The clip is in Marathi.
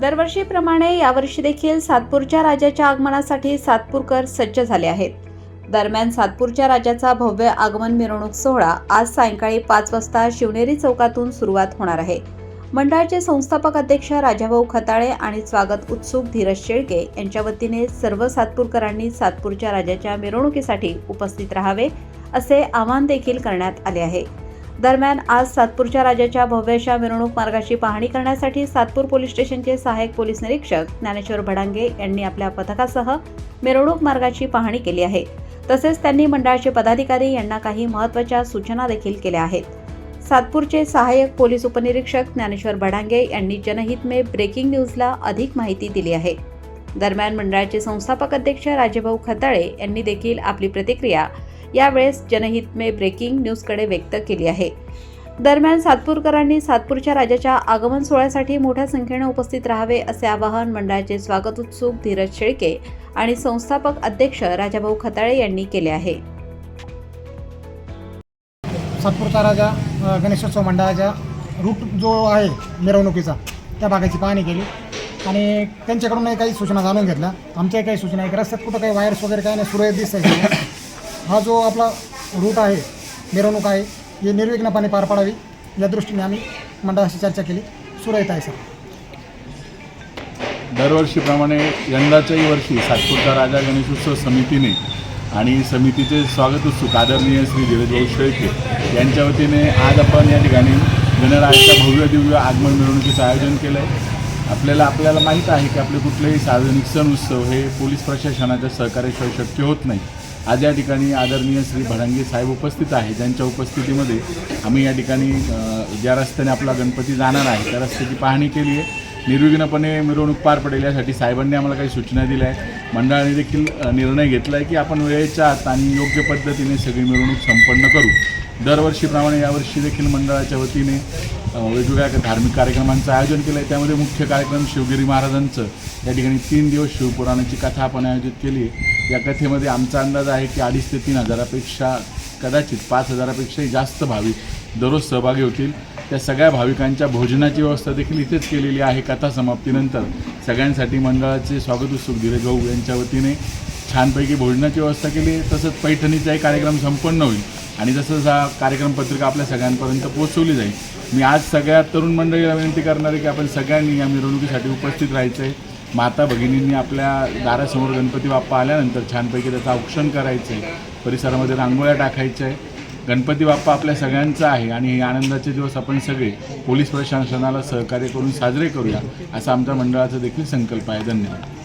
दरवर्षीप्रमाणे यावर्षी देखील सातपूरच्या राजाच्या आगमनासाठी सातपूरकर सज्ज झाले आहेत. दरम्यान सातपूरच्या राजाचा भव्य आगमन मिरवणूक सोहळा आज सायंकाळी पाच वाजता शिवनेरी चौकातून सुरुवात होणार आहे. मंडळाचे संस्थापक अध्यक्ष राजाभाऊ खताळे आणि स्वागत उत्सुक धीरज शेळके यांच्या वतीने सर्व सातपूरकरांनी सातपूरच्या राजाच्या मिरवणुकीसाठी उपस्थित राहावे असे आवाहन देखील करण्यात आले आहे. दरम्यान आज सातपूरच्या राजाच्या भव्यशा मिरवणूक मार्गाची पाहणी करण्यासाठी सातपूर पोलीस स्टेशनचे सहाय्यक पोलीस निरीक्षक ज्ञानेश्वर भडांगे यांनी आपल्या पथकासह मिरवणूक मार्गाची पाहणी केली आहे. तसेच त्यांनी मंडळाचे पदाधिकारी यांना काही महत्त्वाच्या सूचना देखील केल्या आहेत. सातपूरचे सहाय्यक पोलीस उपनिरीक्षक ज्ञानेश्वर भडांगे यांनी जनहित मे ब्रेकिंग न्यूजला अधिक माहिती दिली आहे. दरम्यान मंडळाचे संस्थापक अध्यक्ष राजेभाऊ खताळे यांनी देखील आपली प्रतिक्रिया यावेळेस जनहित मे ब्रेकिंग न्यूजकडे व्यक्त केली आहे. दरम्यान सातपूरकरांनी सातपूरच्या राजाच्या आगमन सोहळ्यासाठी मोठ्या संख्येने उपस्थित राहावे असे आवाहन मंडळाचे स्वागत उत्सुक धीरज शेळके आणि संस्थापक अध्यक्ष राजाभाऊ खताळे यांनी केले आहे. सातपूरचा राजा गणेशोत्सव मंडळाच्या रूट जो आहे मिरवणुकीचा त्या भागाची पाहणी केली. आणि त्यांच्याकडूनही काही सूचना जाणून घेतल्या. आमच्याही काही सूचना आहे रस्त्यात कुठं काही वायर्स वगैरे काही नाही सुरळीत दिसत हा जो आपला रूट आहे मिरवणूक आहे हे निर्विघ्नपणे पार पाडावी. या दृष्टीने आम्ही मंडळाशी चर्चा केली. सुरळीत आहे सर दरवर्षीप्रमाणे यंदाच्याही वर्षी सातपूरचा राजा गणेशोत्सव समितीने आणि समितीचे स्वागत उत्सुक आदरणीय श्री धीरजभाऊ शेळके यांच्या वतीने आज आपण या ठिकाणी गणरायाच्या भव्य दिव्य आगमन मिरवणुकीचं आयोजन केलं आहे आपल्याला आपल्याला माहीत आहे की आपले कुठलेही सार्वजनिक सण उत्सव हे पोलीस प्रशासनाच्या सहकार्याशिवाय शक्य होत नाही. आज या ठिकाणी आदरणीय श्री भडांगे साहेब उपस्थित आहे. ज्यांच्या उपस्थितीमध्ये आम्ही या ठिकाणी ज्या रस्त्याने आपला गणपती जाणार आहे त्या रस्त्याची पाहणी केली आहे. निर्विघ्नपणे मिरवणूक पार पडेल यासाठी साहेबांनी आम्हाला काही सूचना दिल्या आहे मंडळाने देखील निर्णय घेतला आहे की आपण वेळेच्या आत आणि योग्य पद्धतीने सगळी मिरवणूक संपन्न करू. दरवर्षीप्रमाणे यावर्षी देखील मंडळाच्या वतीने वेगवेगळ्या धार्मिक कार्यक्रमांचं आयोजन केलं आहे त्यामध्ये मुख्य कार्यक्रम शिवगिरी महाराजांचं. या ठिकाणी तीन दिवस शिवपुराणाची कथा आपण आयोजित केली आहे. या कथेमध्ये आमचा अंदाज आहे की अडीच ते तीन हजारापेक्षा कदाचित पाच हजारापेक्षाही जास्त भाविक दररोज सहभागी होतील. त्या सगळ्या भाविकांच्या भोजनाची व्यवस्था देखील इथेच केलेली आहे. कथा समाप्तीनंतर सगळ्यांसाठी मंडळाचे स्वागत उत्सुक धीरज भाऊ यांच्या वतीने. छानपैकी भोजनाची व्यवस्था केली तसंच पैठणीचाही कार्यक्रम संपन्न होईल. आणि जसं जसा कार्यक्रम पत्रिका आपल्या सगळ्यांपर्यंत पोहोचवली जाईल मी आज सगळ्या तरुण मंडळीला विनंती करणार आहे की आपण सगळ्यांनी या मिरवणुकीसाठी उपस्थित राहायचं आहे माता भगिनींनी आपल्या दारासमोर गणपती बाप्पा आल्यानंतर छानपैकी त्याचं औक्षण करायचं आहे परिसरामध्ये रांगोळ्या टाकायच्या आहे गणपती बाप्पा आपल्या सगळ्यांचा आहे आणि हे आनंदाचे दिवस आपण सगळे पोलीस प्रशासनाला सहकार्य करून साजरे करूया असा आमच्या मंडळाचा देखील संकल्प आहे. धन्यवाद.